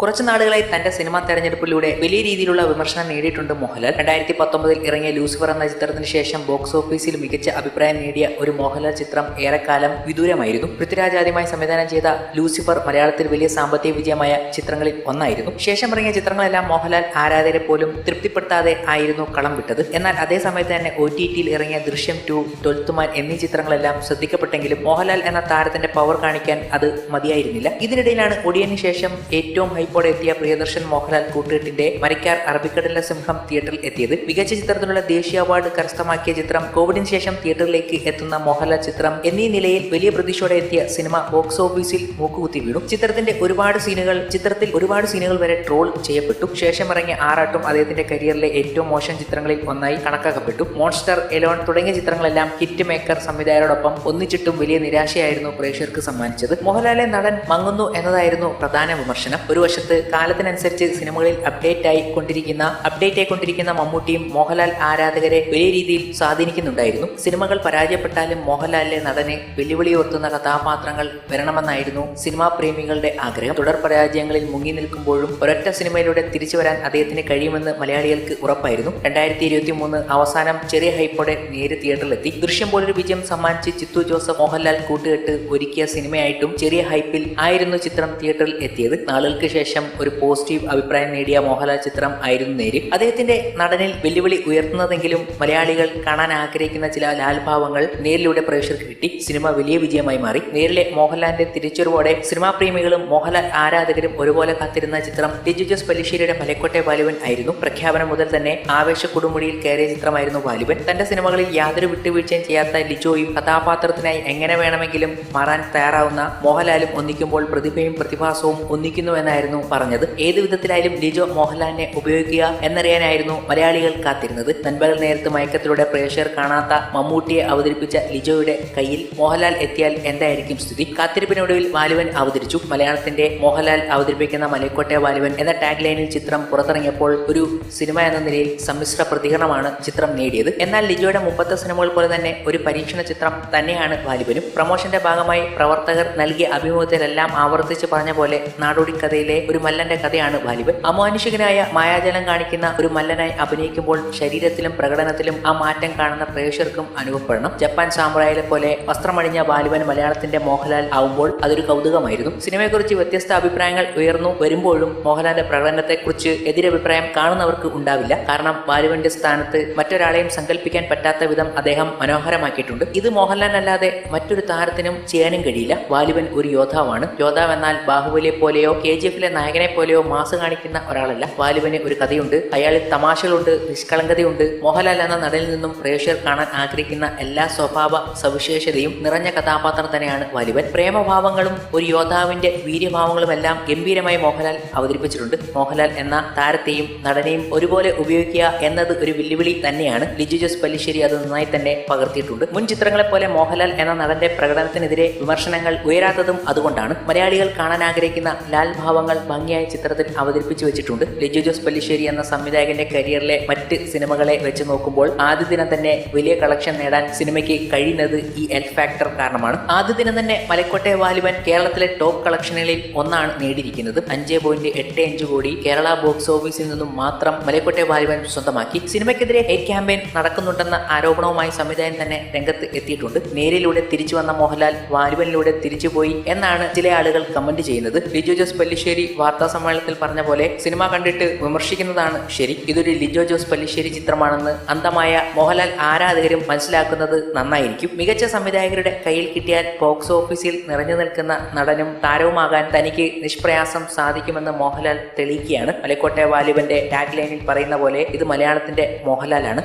കുറച്ചു നാളുകളായി തന്റെ സിനിമാ തെരഞ്ഞെടുപ്പിലൂടെ വലിയ രീതിയിലുള്ള വിമർശനം നേടിയിട്ടുണ്ട് മോഹൻലാൽ. രണ്ടായിരത്തി പത്തൊമ്പതിൽ ഇറങ്ങിയ ലൂസിഫർ എന്ന ചിത്രത്തിന് ശേഷം ബോക്സ് ഓഫീസിൽ മികച്ച അഭിപ്രായം നേടിയ ഒരു മോഹൻലാൽ ചിത്രം ഏറെക്കാലം വിദൂരമായിരുന്നു. പൃഥ്വിരാജ് ആദ്യമായി സംവിധാനം ചെയ്ത ലൂസിഫർ മലയാളത്തിൽ വലിയ സാമ്പത്തിക വിജയമായ ചിത്രങ്ങളിൽ ഒന്നായിരുന്നു. ശേഷം ഇറങ്ങിയ ചിത്രങ്ങളെല്ലാം മോഹൻലാൽ ആരാധകരെ പോലും തൃപ്തിപ്പെടുത്താതെ ആയിരുന്നു കളം വിട്ടത്. എന്നാൽ അതേ സമയത്ത് തന്നെ ഒ ടി ടിയിൽ ഇറങ്ങിയ ദൃശ്യം ടു ടൊൽത്തുമാൻ എന്നീ ചിത്രങ്ങളെല്ലാം ശ്രദ്ധിക്കപ്പെട്ടെങ്കിലും മോഹൻലാൽ എന്ന താരത്തിന്റെ പവർ കാണിക്കാൻ അത് മതിയായിരുന്നില്ല. ഇതിനിടയിലാണ് ഒടിയന് ശേഷം ഏറ്റവും ഹൈപ്പോടെ എത്തിയ പ്രിയദർശൻ മോഹൻലാൽ കൂട്ടുകെട്ടിന്റെ മരിക്കാർ അറബിക്കടലിലെ സിംഹം തിയേറ്ററിൽ എത്തിയത്. മികച്ച ചിത്രത്തിനുള്ള ദേശീയ അവാർഡ് കരസ്ഥമാക്കിയ ചിത്രം കോവിഡിന് ശേഷം തിയേറ്ററിലേക്ക് എത്തുന്ന മോഹൻലാൽ ചിത്രം എന്നീ നിലയിൽ വലിയ പ്രതീക്ഷയോടെ എത്തിയ സിനിമ ബോക്സ് ഓഫീസിൽ മൂക്കുകുത്തി വീണു. ചിത്രത്തിന്റെ ഒരുപാട് സീനുകൾ ചിത്രത്തിൽ ഒരുപാട് സീനുകൾ വരെ ട്രോൾ ചെയ്യപ്പെട്ടു. ശേഷം ഇറങ്ങിയ ആറാട്ടും അദ്ദേഹത്തിന്റെ കരിയറിലെ ഏറ്റവും മോശം ചിത്രങ്ങളിൽ ഒന്നായി കണക്കാക്കപ്പെട്ടു. മോൺസ്റ്റർ എലോൺ തുടങ്ങിയ ചിത്രങ്ങളെല്ലാം ഹിറ്റ് മേക്കർ സംവിധായകരോടൊപ്പം ഒന്നിച്ചിട്ടും വലിയ നിരാശയായിരുന്നു പ്രേക്ഷകർക്ക് സമ്മാനിച്ചത്. മോഹൻലാലെ നടൻ മങ്ങുന്നു എന്നതായിരുന്നു പ്രധാന വിമർശനം. ഒരു വശത്ത് കാലത്തിനനുസരിച്ച് സിനിമകളിൽ അപ്ഡേറ്റ് ആയി കൊണ്ടിരിക്കുന്ന അപ്ഡേറ്റ് ആയിക്കൊണ്ടിരിക്കുന്ന മമ്മൂട്ടിയും മോഹൻലാൽ ആരാധകരെ വലിയ രീതിയിൽ സ്വാധീനിക്കുന്നുണ്ടായിരുന്നു. സിനിമകൾ പരാജയപ്പെട്ടാലും മോഹൻലാലിലെ നടനെ വെല്ലുവിളി ഉയർത്തുന്ന കഥാപാത്രങ്ങൾ വരണമെന്നായിരുന്നു സിനിമാ പ്രേമികളുടെ ആഗ്രഹം. തുടർ പരാജയങ്ങളിൽ മുങ്ങി നിൽക്കുമ്പോഴും ഒരൊറ്റ സിനിമയിലൂടെ തിരിച്ചു വരാൻ അദ്ദേഹത്തിന് കഴിയുമെന്ന് മലയാളികൾക്ക് ഉറപ്പായിരുന്നു. രണ്ടായിരത്തി ഇരുപത്തി മൂന്ന് അവസാനം ചെറിയ ഹൈപ്പോടെ നേര് തിയേറ്ററിലെത്തി. ദൃശ്യം പോലൊരു വിജയം സമ്മാനിച്ച് ചിത്തു ജോസഫ് മോഹൻലാൽ കൂട്ടുകെട്ട് ഒരുക്കിയ സിനിമയായിട്ടും ചെറിയ ഹൈപ്പിൽ ആയിരുന്നു ചിത്രം തിയേറ്ററിൽ എത്തിയത്. നാളുകൾക്ക് ശേഷം ഒരു പോസിറ്റീവ് അഭിപ്രായം നേടിയ മോഹൻലാൽ ചിത്രം ആയിരുന്നു നേരി അദ്ദേഹത്തിന്റെ നടനിൽ വെല്ലുവിളി ഉയർത്തുന്നതെങ്കിലും മലയാളികൾ കാണാൻ ആഗ്രഹിക്കുന്ന ചില ലാൽഭാവങ്ങൾ നേരിലൂടെ പ്രേക്ഷകർക്ക് കിട്ടി. സിനിമ വലിയ വിജയമായി മാറി. നേരിലെ മോഹൻലാലിന്റെ തിരിച്ചുവരവോടെ സിനിമാ പ്രേമികളും മോഹൻലാൽ ആരാധകരും ഒരുപോലെ കാത്തിരുന്ന ചിത്രം ടിജു ജോസ് പല്ലിശ്ശേരിയുടെ മലക്കോട്ടെ ബാലുവൻ ആയിരുന്നു. പ്രഖ്യാപനം മുതൽ തന്നെ ആവേശ കൊടുമുടിയിൽ കയറിയ ചിത്രമായിരുന്നു ബാലുവൻ. തന്റെ സിനിമകളിൽ യാതൊരു വിട്ടുവീഴ്ചയും ചെയ്യാത്ത ലിജോയും കഥാപാത്രത്തിനായി എങ്ങനെ വേണമെങ്കിലും മാറാൻ തയ്യാറാവുന്ന മോഹൻലാലും ഒന്നിക്കുമ്പോൾ പ്രതിഭയും പ്രതിഭാസവും ഒന്നിക്കുന്നു എന്നായിരുന്നു പറഞ്ഞത്. ഏത് വിധത്തിലായാലും ലിജോ മോഹൻലാലിനെ ഉപയോഗിക്കുക എന്നറിയാനായിരുന്നു മലയാളികൾ കാത്തിരുന്നത്. നൻപകൽ നേരത്തെ മയക്കത്തിലൂടെ പ്രേക്ഷകർ കാണാത്ത മമ്മൂട്ടിയെ അവതരിപ്പിച്ച ലിജോയുടെ കയ്യിൽ മോഹൻലാൽ എത്തിയാൽ എന്തായിരിക്കും സ്ഥിതി? കാത്തിരിപ്പിനൊടുവിൽ വാലുവൻ അവതരിച്ചു. മലയാളത്തിന്റെ മോഹൻലാൽ അവതരിപ്പിക്കുന്ന മലയക്കോട്ടെ വാലുവൻ എന്ന ടാഗ് ലൈനിൽ ചിത്രം പുറത്തിറങ്ങിയപ്പോൾ ഒരു സിനിമ എന്ന നിലയിൽ സമ്മിശ്ര പ്രതികരണമാണ് ചിത്രം നേടിയത്. എന്നാൽ ലിജോയുടെ മുപ്പത്തെ സിനിമകൾ പോലെ തന്നെ ഒരു പരീക്ഷണ ചിത്രം തന്നെയാണ് വാലുവനും പ്രമോഷന്റെ ഭാഗമായി പ്രവർത്തകർ നൽകിയ അഭിമുഖത്തിലെല്ലാം ആവർത്തിച്ച് പറഞ്ഞ പോലെ നാടോടി കഥയിലെ ഒരു മല്ലന്റെ കഥയാണ് വാലിബൻ അമാനുഷികനായ മായാജലം കാണിക്കുന്ന ഒരു മല്ലനായി അഭിനയിക്കുമ്പോൾ ശരീരത്തിലും പ്രകടനത്തിലും ആ മാറ്റം കാണുന്ന പ്രേക്ഷകർക്കും അനുഭവപ്പെടണം. ജപ്പാൻ സാമുറായിലെ പോലെ വസ്ത്രമണിഞ്ഞ ബാലുവൻ മലയാളത്തിന്റെ മോഹൻലാൽ ആവുമ്പോൾ അതൊരു കൗതുകമായിരുന്നു. സിനിമയെക്കുറിച്ച് വ്യത്യസ്ത അഭിപ്രായങ്ങൾ ഉയർന്നു വരുമ്പോഴും മോഹൻലാലിന്റെ പ്രകടനത്തെക്കുറിച്ച് എതിരഭിപ്രായം കാണുന്നവർക്ക് ഉണ്ടാവില്ല. കാരണം ബാലുവന്റെ സ്ഥാനത്ത് മറ്റൊരാളെയും സങ്കല്പിക്കാൻ പറ്റാത്ത വിധം അദ്ദേഹം മനോഹരമാക്കിയിട്ടുണ്ട്. ഇത് മോഹൻലാൽ അല്ലാതെ മറ്റൊരു താരത്തിനും ചെയ്യാനും കഴിയില്ല. വാലുവൻ ഒരു യോദ്ധാവാണ്. യോദ്ധാവ് എന്നാൽ ബാഹുബലിയെ പോലെയോ കെ ജി എഫിലെ നായകനെ പോലെയോ മാസ് കാണിക്കുന്ന ഒരാളല്ല. വാലുവിന് ഒരു കഥയുണ്ട്. അയാളിൽ തമാശകളുണ്ട് നിഷ്കളങ്കതയുണ്ട്. മോഹൻലാൽ എന്ന നടനിൽ നിന്നും പ്രേക്ഷകർ കാണാൻ ആഗ്രഹിക്കുന്ന എല്ലാ സ്വഭാവ സവിശേഷതയും നിറഞ്ഞ കഥാപാത്രം തന്നെയാണ് വാലുവൻ. പ്രേമഭാവങ്ങളും ഒരു യോദ്ധാവിന്റെ വീര്യഭാവങ്ങളും എല്ലാം ഗംഭീരമായി മോഹൻലാൽ അവതരിപ്പിച്ചിട്ടുണ്ട്. മോഹൻലാൽ എന്ന താരത്തെയും നടനെയും ഒരുപോലെ ഉപയോഗിക്കുക എന്നത് ഒരു വെല്ലുവിളി തന്നെയാണ് ലിജു ജോസ് പല്ലിശ്ശേരി അത് നന്നായി തന്നെ പകർത്തിയിട്ടുണ്ട്. മുൻ ചിത്രങ്ങളെ പോലെ മോഹൻലാൽ എന്ന നടന്റെ പ്രകടനത്തിനെതിരെ വിമർശനങ്ങൾ ഉയരാത്തതും അതുകൊണ്ടാണ്. മലയാളികൾ കാണാൻ ആഗ്രഹിക്കുന്ന ലാൽ ഭാവങ്ങൾ ഭംഗിയായ ചിത്രത്തിൽ അവതരിപ്പിച്ചു വെച്ചിട്ടുണ്ട്. ലിജു ജോസ് പല്ലിശ്ശേരി എന്ന സംവിധായകന്റെ കരിയറിലെ മറ്റ് സിനിമകളെ വെച്ച് നോക്കുമ്പോൾ ആദ്യ ദിനം തന്നെ വലിയ കളക്ഷൻ നേടാൻ സിനിമയ്ക്ക് കഴിയുന്നത് ഈ എൽ ഫാക്ടർ കാരണമാണ്. ആദ്യ ദിനം തന്നെ മലക്കോട്ടെ വാലിബൻ കേരളത്തിലെ ടോപ്പ് കളക്ഷനുകളിൽ ഒന്നാണ് നേടിയിരിക്കുന്നത്. അഞ്ച് പോയിന്റ് എട്ട് അഞ്ച് കോടി കേരള ബോക്സ് ഓഫീസിൽ നിന്നും മാത്രം മലക്കോട്ടെ വാലിബൻ സ്വന്തമാക്കി. സിനിമയ്ക്കെതിരെ ഹെയ് ക്യാമ്പയിൻ നടക്കുന്നുണ്ടെന്ന ആരോപണവുമായി സംവിധായകൻ തന്നെ രംഗത്ത് എത്തിയിട്ടുണ്ട്. നേരിലൂടെ തിരിച്ചു വന്ന മോഹൻലാൽ വാലിബനിലൂടെ തിരിച്ചുപോയി എന്നാണ് ചില ആളുകൾ കമന്റ് ചെയ്യുന്നത്. ലിജു ജോസ് പല്ലിശ്ശേരി വാർത്താ സമ്മേളനത്തിൽ പറഞ്ഞ പോലെ സിനിമ കണ്ടിട്ട് വിമർശിക്കുന്നതാണ് ശരി. ഇതൊരു ലിജോ ജോസ് പല്ലിശ്ശേരി ചിത്രമാണെന്ന് അന്തമായ മോഹൻലാൽ ആരാധകരും മനസ്സിലാക്കുന്നത് നന്നായിരിക്കും. മികച്ച സംവിധായകരുടെ കയ്യിൽ കിട്ടിയാൽ ബോക്സ് ഓഫീസിൽ നിറഞ്ഞു നിൽക്കുന്ന നടനും താരവുമാകാൻ തനിക്ക് നിഷ്പ്രയാസം സാധിക്കുമെന്ന് മോഹൻലാൽ തെളിയിക്കുകയാണ്. മലക്കോട്ടെ വാലിബന്റെ ടാഗ് ലൈനിൽ പറയുന്ന പോലെ ഇത് മലയാളത്തിന്റെ മോഹൻലാലാണ്.